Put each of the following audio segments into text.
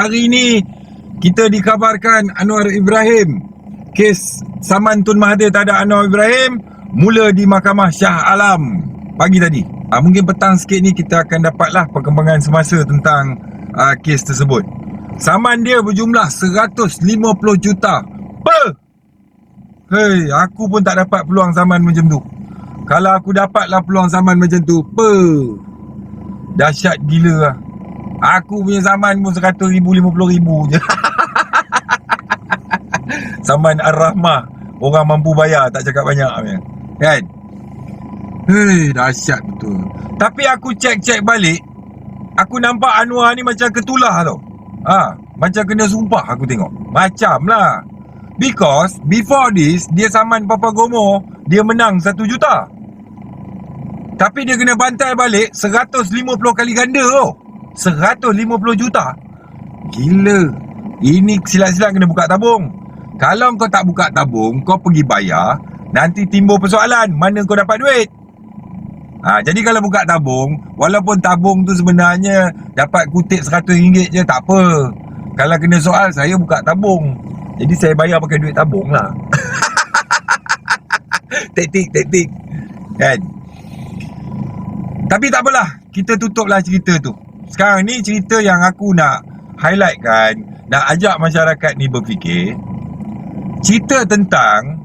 Hari ni kita dikabarkan Anwar Ibrahim kes saman Tun Mahathir terhadap Anwar Ibrahim mula di Mahkamah Shah Alam pagi tadi. Ha, mungkin petang sikit ni kita akan dapatlah perkembangan semasa tentang uh, kes tersebut. Saman dia berjumlah 150 juta per Hei, aku pun tak dapat peluang zaman macam tu. Kalau aku dapatlah peluang zaman macam tu, pe. Dahsyat gila lah. Aku punya zaman pun 100 ribu, 50 ribu je. zaman Ar-Rahmah. Orang mampu bayar, tak cakap banyak. Kan? Hei, dahsyat betul. Tapi aku cek-cek balik. Aku nampak Anwar ni macam ketulah tau. Ha, macam kena sumpah aku tengok. Macam lah. Because before this, dia saman Papa Gomo, dia menang 1 juta. Tapi dia kena bantai balik 150 kali ganda tau. 150 juta. Gila. Ini silat-silat kena buka tabung. Kalau kau tak buka tabung, kau pergi bayar, nanti timbul persoalan mana kau dapat duit. Ha, jadi kalau buka tabung, walaupun tabung tu sebenarnya dapat kutip RM100 je, tak apa. Kalau kena soal, saya buka tabung. Jadi saya bayar pakai duit tabung lah. taktik, taktik. Kan? Tapi tak apalah, kita tutuplah cerita tu. Sekarang ni cerita yang aku nak highlightkan, nak ajak masyarakat ni berfikir. Cerita tentang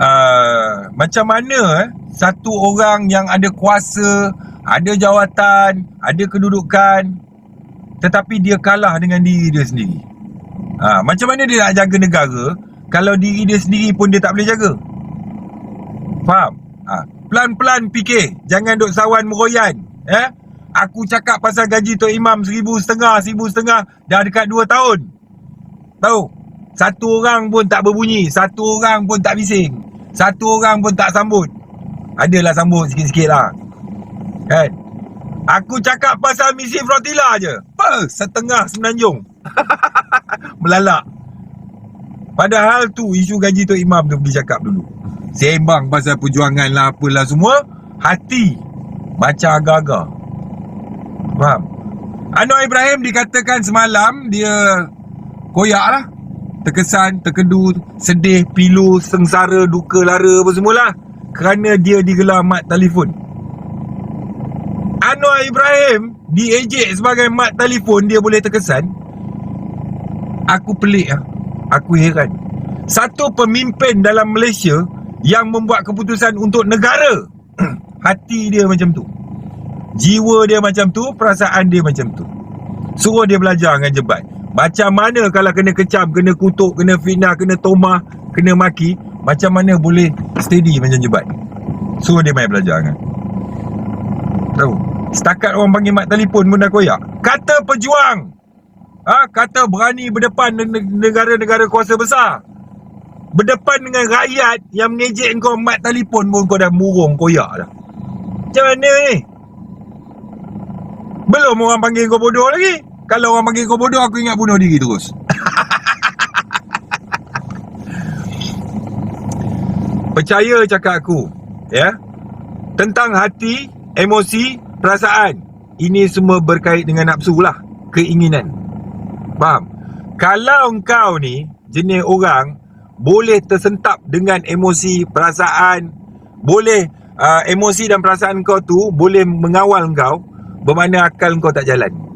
uh, macam mana eh, satu orang yang ada kuasa, ada jawatan, ada kedudukan tetapi dia kalah dengan diri dia sendiri. Ha, macam mana dia nak jaga negara kalau diri dia sendiri pun dia tak boleh jaga? Faham? Ha, pelan-pelan fikir, jangan duk sawan meroyan, eh? Aku cakap pasal gaji Tok Imam seribu setengah, seribu setengah dah dekat dua tahun. Tahu? Satu orang pun tak berbunyi, satu orang pun tak bising, satu orang pun tak sambut. Adalah sambut sikit-sikit lah. Kan? Aku cakap pasal misi flotilla je. Apa? Setengah semenanjung. Melalak. Padahal tu isu gaji Tok Imam tu pergi cakap dulu. Sembang pasal perjuangan lah apalah semua. Hati. Macam agak-agak. Faham? Anwar Ibrahim dikatakan semalam dia koyak lah. Terkesan, terkedu, sedih, pilu, sengsara, duka, lara apa semualah. Kerana dia digelar mat telefon. Anwar Ibrahim diejek sebagai mat telefon dia boleh terkesan. Aku pelik lah. Aku heran. Satu pemimpin dalam Malaysia yang membuat keputusan untuk negara. Hati dia macam tu. Jiwa dia macam tu, perasaan dia macam tu. Suruh dia belajar dengan jebat. Macam mana kalau kena kecam, kena kutuk, kena fitnah, kena tomah, kena maki, macam mana boleh steady macam jebat. Suruh dia main belajar kan. Tahu? Setakat orang panggil mat telefon pun dah koyak. Kata pejuang. Ha, kata berani berdepan dengan negara-negara kuasa besar. Berdepan dengan rakyat yang mengejek kau mat telefon pun kau dah murung koyak dah. Macam mana ni? Belum orang panggil kau bodoh lagi. Kalau orang panggil kau bodoh, aku ingat bunuh diri terus. Percaya cakap aku. Ya. Tentang hati, emosi, perasaan. Ini semua berkait dengan nafsu lah. Keinginan. Faham? Kalau engkau ni, jenis orang, boleh tersentap dengan emosi, perasaan, boleh uh, emosi dan perasaan kau tu boleh mengawal engkau bermakna akal kau tak jalan